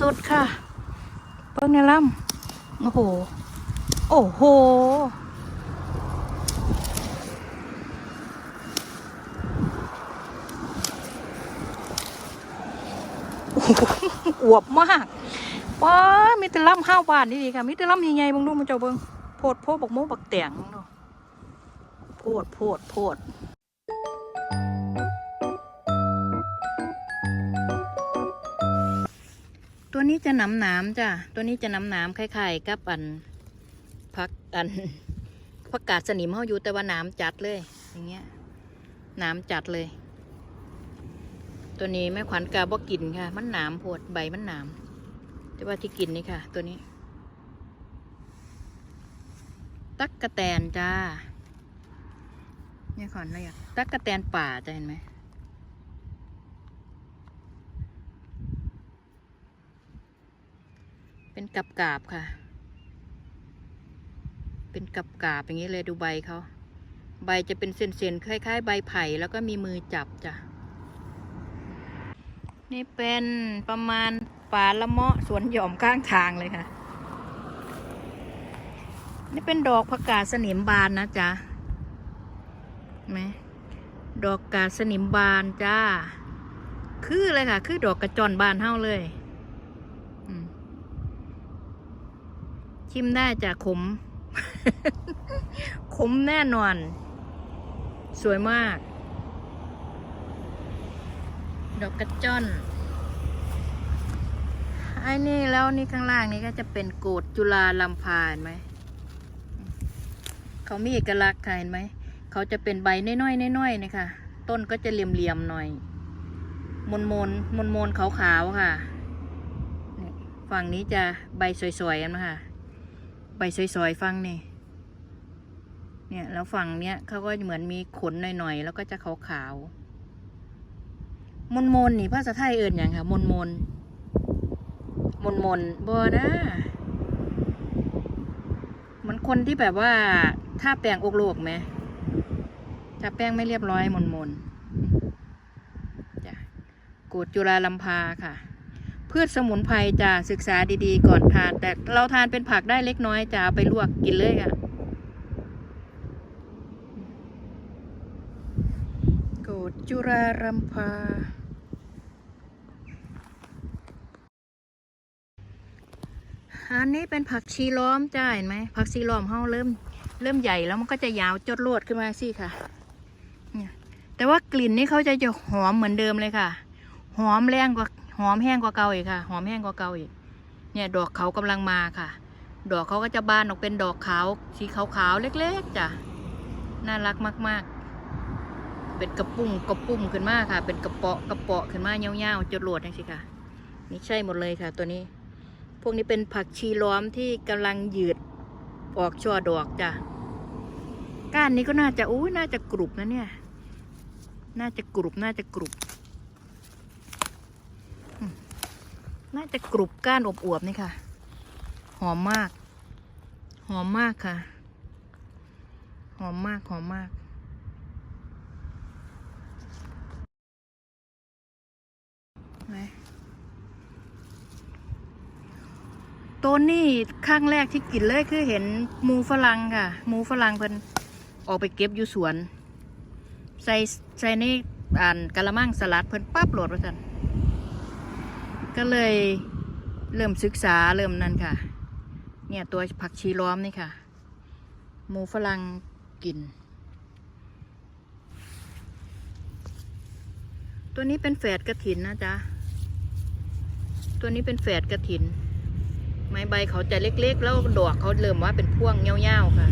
สุดๆค่ะ เปิ้งในลำโอ้โหโอ้โห โอ้โห อวบมากว้ามีแต่ล่ำห้าวบานนี่ดีค่ะ มีแต่ล่ำใหญ่ๆเบางดูมันเจ้าเบิงโพดโพดบักโมบักแตงเนาะโพดโพดโพด ตัวนี้จะหนำหนามจ้ะ ตัวนี้จะหนำหนามคล้ายๆกับอันพักอันผักกาดสนิมเขาอยู่แต่ว่าหน้ำจัดเลย อย่างเงี้ยหน้ำจัดเลย ตัวนี้แม่ขวัญกาบอกกินค่ะ มันหนามโพดใบมันหนามแต่ว่าที่กินนี่ค่ะ ตัวนี้ ตักกะแตนจ้าเนี่ยขอนอะไรอะตักกะแตนป่าจะเห็นไหม เป็นกับกาบค่ะ เป็นกับกาบอย่างนี้เลยดูใบเขาใบจะเป็นเส้นๆคล้ายๆ ใบไผ่แล้วก็มีมือจับจ้ะนี่เป็นประมาณป่าละเมาะสวนหย่อมข้างทางเลยค่ะ นี่เป็นดอกผักกาดสนิมบานนะจ๊ะไหมดอกกาดสนิมบานจ้า คือเลยค่ะ คือดอกกระจอนบานเท่าเลยอืม ชิมได้จ้ะขม ขมแน่นอน สวยมาก ดอกกระจอนไอ้นี่แล้วนี่ข้างล่างนี่ก็จะเป็นโกดจุฬาลำพาเห็นไหม เขามีเอกลักษณ์ค่ะเห็นไหม เขาจะเป็นใบน้อยๆน้อยๆนะคะต้นก็จะเหลี่ยมๆหน่อย มนมนมนมนๆขาวๆค่ะ ฝั่งนี้จะใบสวยๆกันนะคะ ใบสวยๆฟังนี่เนี่ยแล้วฝั่งเนี้ยเขาก็เหมือนมีขนหน่อยๆแล้วก็จะขาวๆมนมนนี่ภาษาไทยเอิญอย่างค่ะมนมนมนมนบอนะมันคนที่แบบว่าถ้าแปลงอกโลกไหมถ้าแป้งไม่เรียบร้อยมนมนจ้ะกูดจุฬาลำพาค่ะ พืชสมุนไพรจะศึกษาดีๆ ก่อนทาน แต่เราทานเป็นผักได้เล็กน้อยจะเอาไปลวกกินเลยค่ะ โกดจุรารัมพา อันนี้เป็นผักชีล้อมจ้าเห็นไหมผักชีล้อมเฮาเริ่มเริ่มใหญ่แล้วมันก็จะยาวจดโลดขึ้นมาสิค่ะ แต่ว่ากลิ่นนี่เขาจะจะหอมเหมือนเดิมเลยค่ะ หอมแรงกว่า อมแห้งกว่าเก่าอีกค่ะ หอมแห้งกว่าเก่าอีก เนี่ยดอกเขากำลังมาค่ะ ดอกเขาก็จะบานออกเป็นดอกขาวสีขาวๆเล็กๆจ้ะน่ารักมาก ๆ เป็นกระปุ้งกระปุ้มขึ้นมาค่ะ เป็นกระเปาะกระเปาะขึ้นมาเงาวๆจดโหลดนี่สิค่ะ นี่ใช่หมดเลยค่ะ ตัวนี้ พวกนี้เป็นผักชีล้อมที่กำลังยืดออกช่อดอกจ้ะก้านนี้ก็น่าจะอู้น่าจะกรุบนะเนี่ย น่าจะกรุบน่าจะกรุบอืม น่าจะกรุบก้านอบอวบๆนี่ค่ะ หอมมาก หอมมากค่ะ หอมมาก หอมมากไหนตัวนี้ข้างแรกที่กินเลยคือเห็นมูฝรั่งค่ะ มูฝรั่งเพิ่นออกไปเก็บอยู่สวน ใส่ใส่ในอ่านกะละมังสลัดเพิ่นปั๊บโหลดไว้กัน ก็เลยเริ่มศึกษาเริ่มนั่นค่ะ เนี่ยตัวผักชีล้อมนี่ค่ะ หมูฝรั่งกิน ตัวนี้เป็นแฝดกระถินนะจ๊ะ ตัวนี้เป็นแฝดกระถิน ไม้ใบเขาจะเล็กๆ แล้วดอกเขาเริ่มว่าเป็นพ่วงเงี้ยวๆค่ะ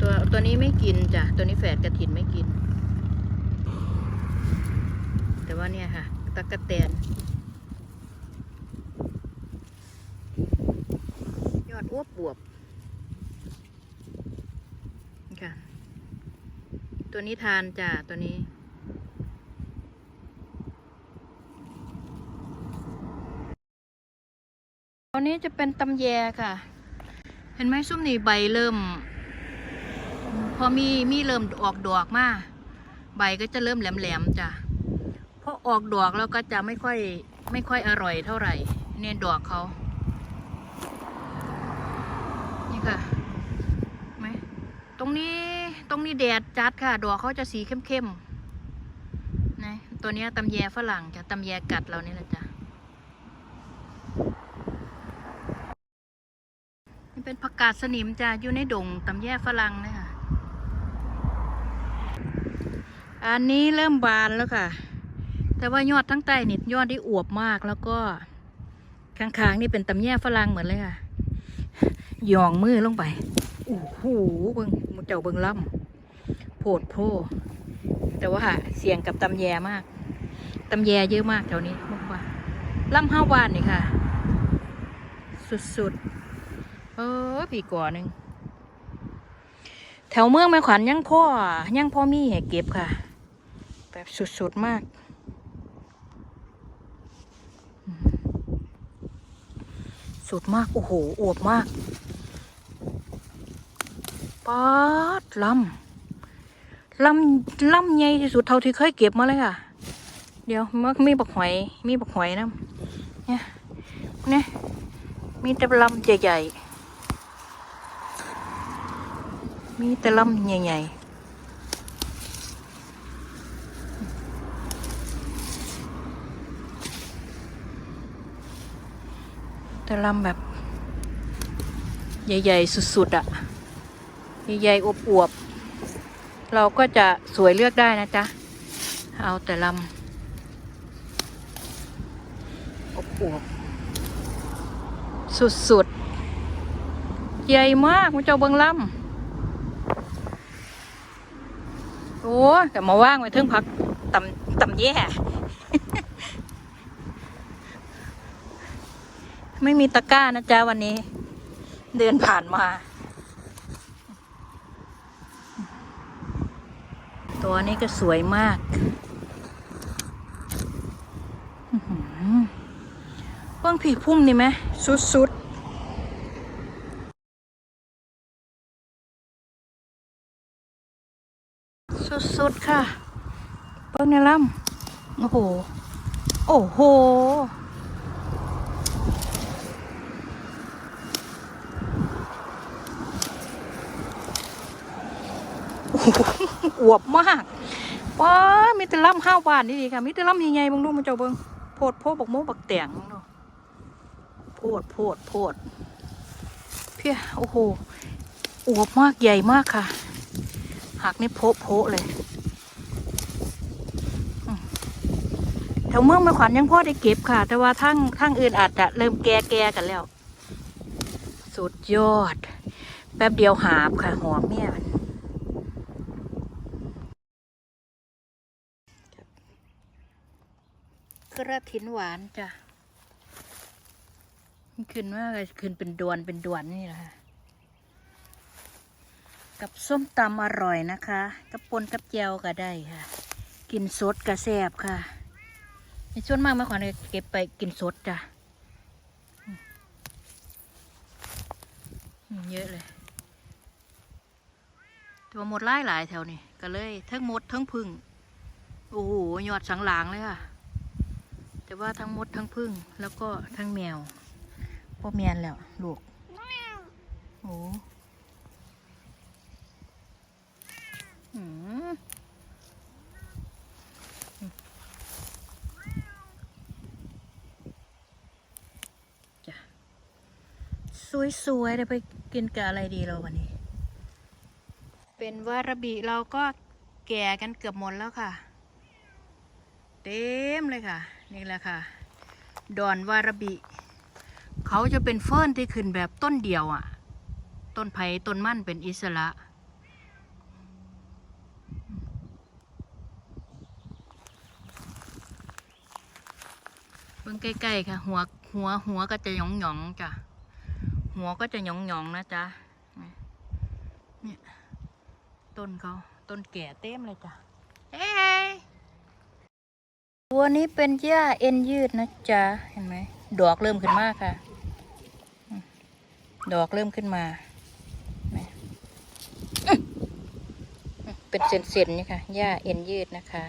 ตัวตัวนี้ไม่กินจ้ะ ตัวนี้แฝดกระถินไม่กิน แต่ ว่าเนี่ยค่ะตะกะแตนยอดอ้วบบวบค่ะ ตัวนี้ทานจ้ะตัวนี้ตอนนี้จะเป็นตำแยค่ะ เห็นไหมส้มนี่ใบเริ่ม พอมีมีเริ่มออกดอกมา ใบก็จะเริ่มแหลมๆจ้ะ ออกดอกแล้วก็จะไม่ค่อยไม่ค่อยอร่อยเท่าไหร่ เนี่ยดอกเขานี่ค่ะไหมตรงนี้ตรงนี้แดดจัดค่ะ ดอกเขาจะสีเข้มๆนะตัวนี้ตำแยฝรั่งจะตำแยกัดเรานี่แหละจ้ะนี่เป็นผักกาดสนิมจ้ะอยู่ในดงตำแยฝรั่งนะคะอันนี้เริ่มบานแล้วค่ะ แต่ว่ายอดทั้งใต้นี่ยอดที่อวบมากแล้วก็ข้างๆนี่เป็นตำแยฝรั่งเหมือนเลยค่ะหย่องมือลงไปโอ้โหเบิงเจ้าเบิงล่ำโผดโพแต่ว่าเสียงกับตำแยมากตำแยเยอะมากแถวนี้พวกกว่าล่ำห้าวานนี่ค่ะ สุดๆเออปีก่อหนึ่งแถวเมืองแม่ขวัญยังพ่อยังพ่อมีให้เก็บค่ะ แบบสุดๆมากอืม สุดมาก โอ้โห อวบมากป๊าดลำลำลำใหญ่ที่สุดเท่าที่เคยเก็บมาเลยค่ะ เดี๋ยวมันมีบักหอย มีบักหอยนะเนี่ยเนี่ยมีแต่ลำใหญ่ๆมีแต่ลำใหญ่ๆ แต่ลำแบบ ใหญ่ ๆ สุด ๆอะ่ะ ใหญ่ ๆ อวบๆ เราก็จะสวยเลือกได้นะจ๊ะ เอาแต่ลำอวบๆ สุด ๆ ใหญ่มากมันเจ้าเบิงลำโอ้แต่มาว่างไว้เทิงพักต่ำต่ำแย่ ไม่มีตะกร้านะจ๊ะวันนี้ เดินผ่านมา ตัวนี้ก็สวยมากอื้อหือเบิ่งผีพุ่มนี่ไหมสุดๆสุดๆค่ะเบิ่งในลำโอ้โห โอ้โห อวบมากว้ามีแต่ล่ำห้าวบานนี่ดีค่ะมีแต่ล่ำใหญ่ๆบางดูมันเจ้าเบิงโพดโพดบักโมบักแตงบังดูโพดโพดโพดเพี้ยโอ้โหอวบมากใหญ่มากค่ะหักนี่โพะโพะเลยแถวเมืองแม่ขวัญยังพ่อได้เก็บค่ะ แต่ว่าทั้งทั้งอื่นอาจจะเริ่มแก่แก่ๆกันแล้ว สุดยอด แป๊บเดียวหาบค่ะหอมเมียมัน กระถินหวานจ้ะมันขึ้นว่าอะไรขึ้นเป็นดวนเป็นดวนนี่แหละค่ะกับส้มตำอร่อยนะคะ กับปนกับเจียวก็ได้ค่ะ กินสดกระแซบค่ะในช่วงมากไม่ขอเลยเก็บไปกินสดจ้ะเยอะเลยตัวหมดไล่หลายแถวนี่ก็เลยทั้งหมดทั้งพึ่งโอ้โหยอดสังหลางเลยค่ะ แต่ว่าทั้งมดทั้งพึ่งแล้วก็ทั้งแมวพ่อแมนแล้วลูกโอ้หืมจ้ะสวยๆเดี๋ยวไปกินกับอะไรดีเราวันนี้ เป็นวาราบิเราก็แก่กันเกือบหมดแล้วค่ะ เต็มเลยค่ะ นี่แหละค่ะ ดอนวารบิ เขาจะเป็นเฟิร์นที่ขึ้นแบบต้นเดียวอะ่ะ ต้นไผ่ต้นมั่นเป็นอิสระเบิ่งใกล้ๆค่ะ หัวหัวหัวก็จะหยองหยองจ้ะ หัวก็จะหยองหยองนะจ๊ะ เนี่ย ต้นเขาต้นแก่เต็มเลยจ้ะ ตัวนี้เป็นหญ้าเอ็นยืดนะจ๊ะ เห็นไหม ดอกเริ่มขึ้นมากค่ะ ดอกเริ่มขึ้นมา เป็นเส้นๆนี่ค่ะ หญ้าเอ็นยืดนะคะ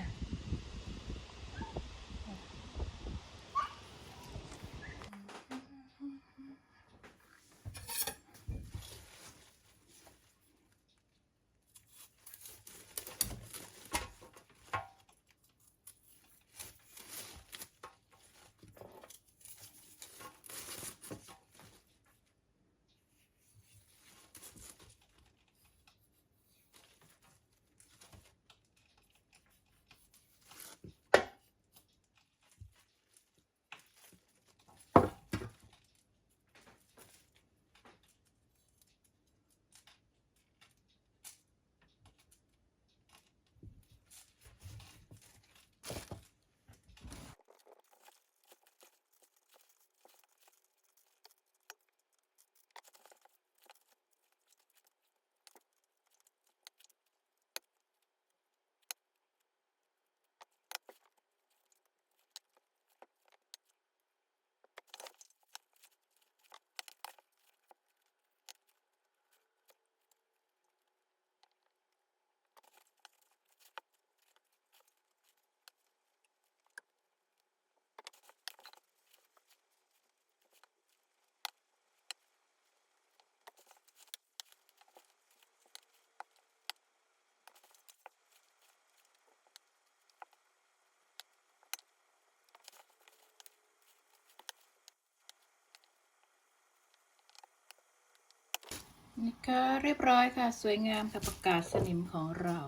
นะคะเรียบร้อยค่ะ สวยงามค่ะประกาศสนิมของเรา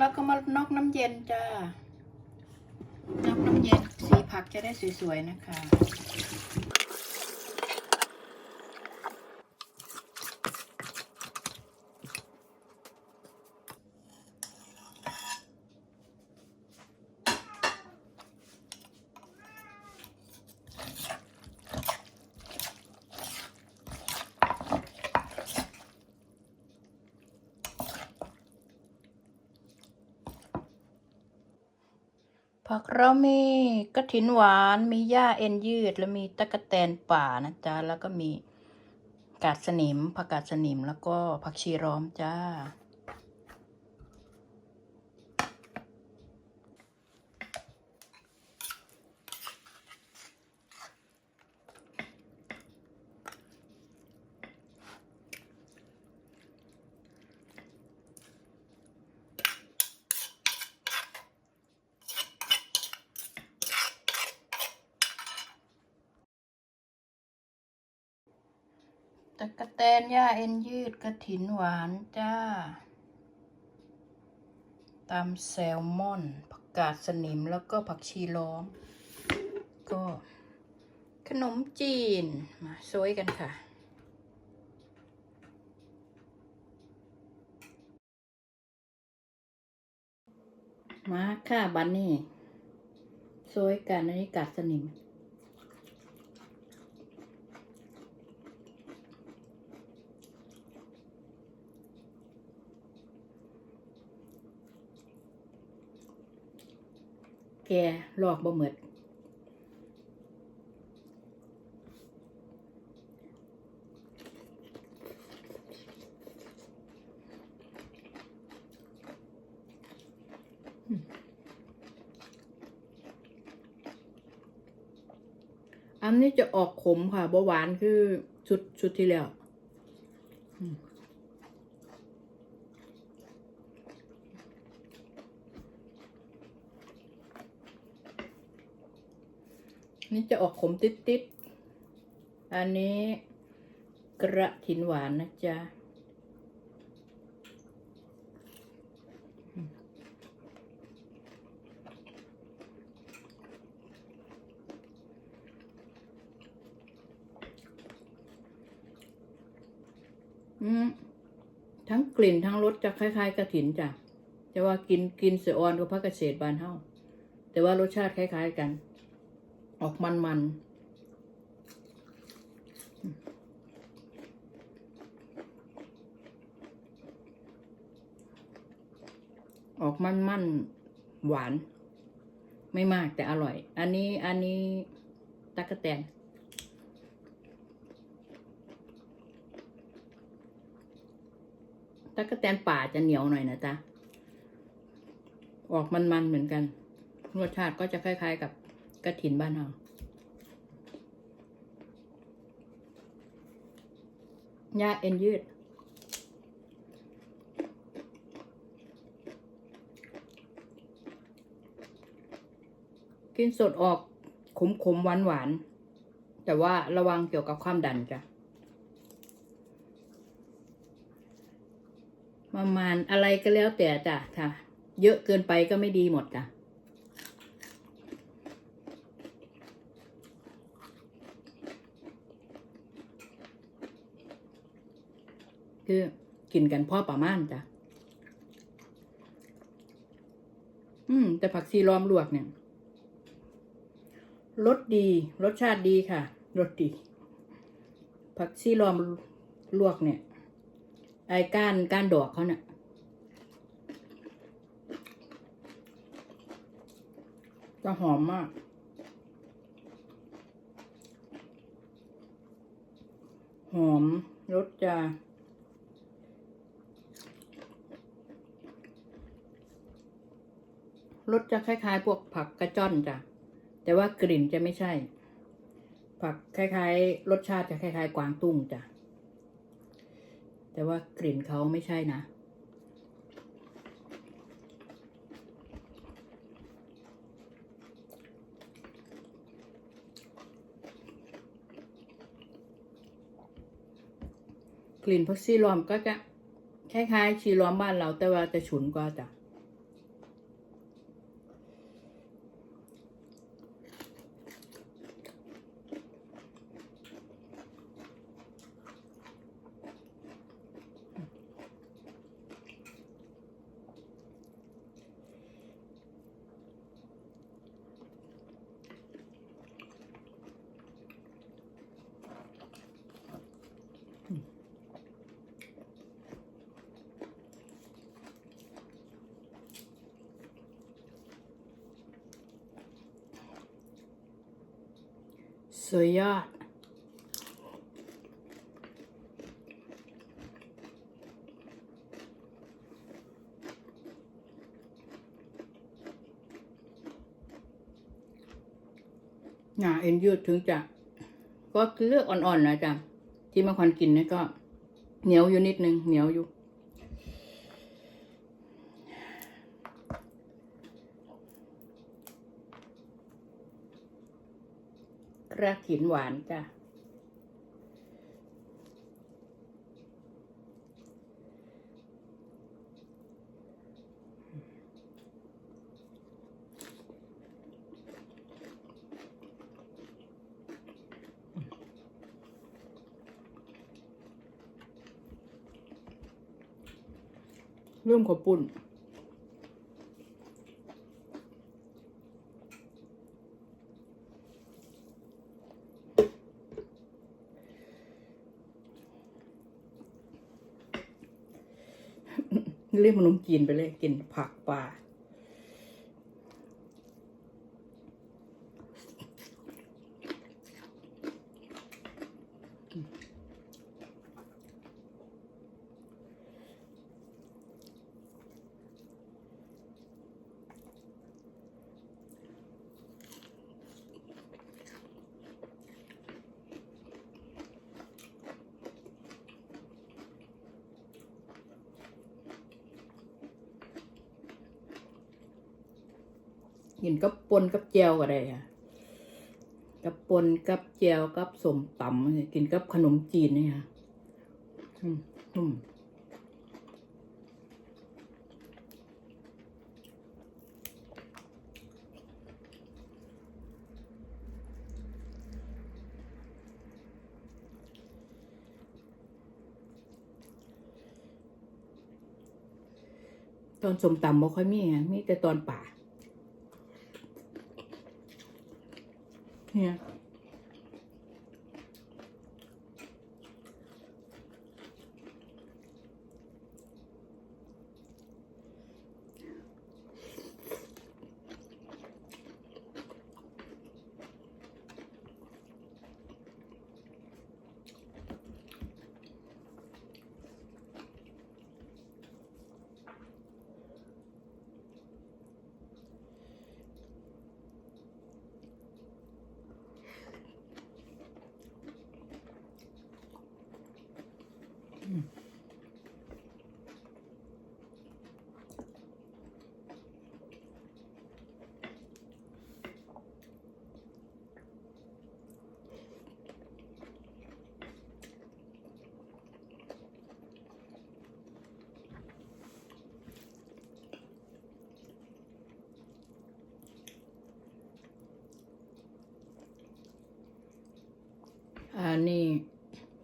แล้วก็มานอกน้ำเย็นจ้านอกน้ำเย็นสีผักจะได้สวยๆนะคะ ผักเรามีกระถินหวานมีหญ้าเอ็นยืด แล้วมีตะกะแตนป่านะจ๊ะ แล้วก็มีกาดสนิมผักกาดสนิมแล้วก็ผักชีร้อมจ้า นหญ้าเอ็นยืดกระถินหวานจ้าตามแซลมอน ผักกาดสนิมแล้วก็ผักชีล้อม ก็ ขนมจีน มาซวยกันค่ะมาค่ะบันนี่ซวยกันอันนี้กาดสนิม แกลอกบ่เหมือดอันนี้จะออกขมค่ะบ่หวานคือชุดชุดที่แล้ว อืม นี่จะออกขมติดๆ อันนี้กระถินหวานนะจ๊ะ อืมทั้งกลิ่นทั้งรสจะคล้าย ๆกระถินจ้ะแต่ว่ากินกินเสือออนกับพระเกษตรบานเฮาแต่ว่ารสชาติคล้าย ๆ กัน ออกมันมันๆออกมันมันๆหวาน ไม่มากแต่อร่อย อันนี้อันนี้ตักกะแตนตักกะแตนป่าจะเหนียวหน่อยนะจ๊ะ ออกมันๆเหมือนกัน รสชาติก็จะคล้าย ๆกับ กระถินบ้านเราหญ้าเอ็นยืด กินสดออกขมขมหวานหวานๆแต่ว่าระวังเกี่ยวกับความดันจ้ะประมาณอะไรก็แล้วแต่จ้ะค่ะ เยอะเกินไปก็ไม่ดีหมดจ้ะ คือกินกันพ่อประมาณจ้ะ อืม แต่ผักชีล้อมลวกเนี่ยรสดี รสชาติดีค่ะรสดี ผักชีล้อมลวกเนี่ย ไอ้ก้านก้านดอกเขาเนี่ยจะหอมมาก หอมรสจะ รสจะคล้ายๆ พวกผักกระจ้อนจ้ะ แต่ว่ากลิ่นจะไม่ใช่ ผักคล้ายๆ รสชาติจะคล้าย ๆ กวางตุ้งจ้ะ แต่ว่ากลิ่นเขาไม่ใช่นะกลิ่นพักซี่ลอมก็จะคล้ายๆชีลอมบ้านเราแต่ว่าจะฉุนกว่าจ้ะ สุดยอด หนาเอ็นยืดถึงจะ ก็เลือกอ่อนๆนะจ๊ะที่มาควันกินนี่ก็ เหนียวอยู่นิดนึงเหนียวอยู่ กระถินหวานจ้ะ เริ่มขอบปุ่นเรียกขนมจีนไปเลยกินผักปลา กินกับปนกับแจวก็ได้ค่ะ กับปนกับแจวกับสมตำกินกับขนมจีนนี่ค่ะอืมตอนสมตำบ่ค่อยมีไงมีแต่ตอนป่า เ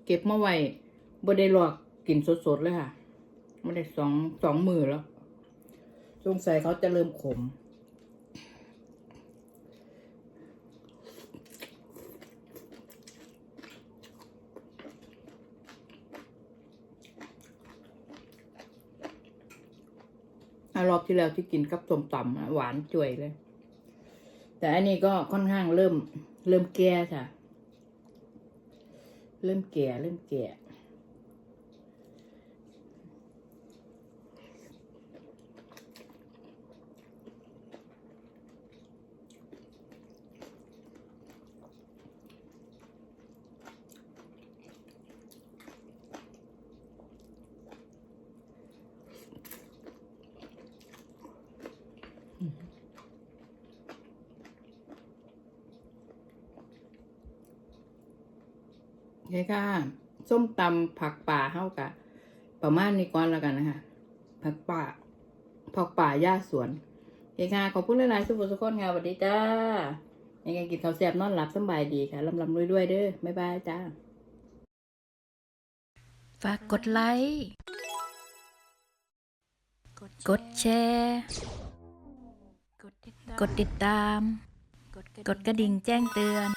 เก็บมาไว้บ่ได้หลอกกินสดๆเลยค่ะวันได้สองสองมือแล้ว สงสัยเขาจะเริ่มขม รอบที่แล้วที่กินกับส้มตำหวานจ่วยเลย แต่อันนี้ก็ค่อนข้างเริ่มเริ่มแก่ค่ะ เริ่มแก่เริ่มแก่ ค่ะ ส้มตำผักป่าเข้ากะ ประมาณนี้ก่อนแล้วกันนะคะผักป่าผักป่าย่าสวนโอเคค่ะขอบคุณหลายๆสุภาพสุขคนค่ะสวัสดีจ้ายังไงกินข้าวแซ่บนอนหลับสบายดีค่ะลำลำด้วยๆเด้อบ๊ายบายจ้าฝากกดไลค์กดแชร์กดติดตาม กดกระดิ่งแจ้งเตือน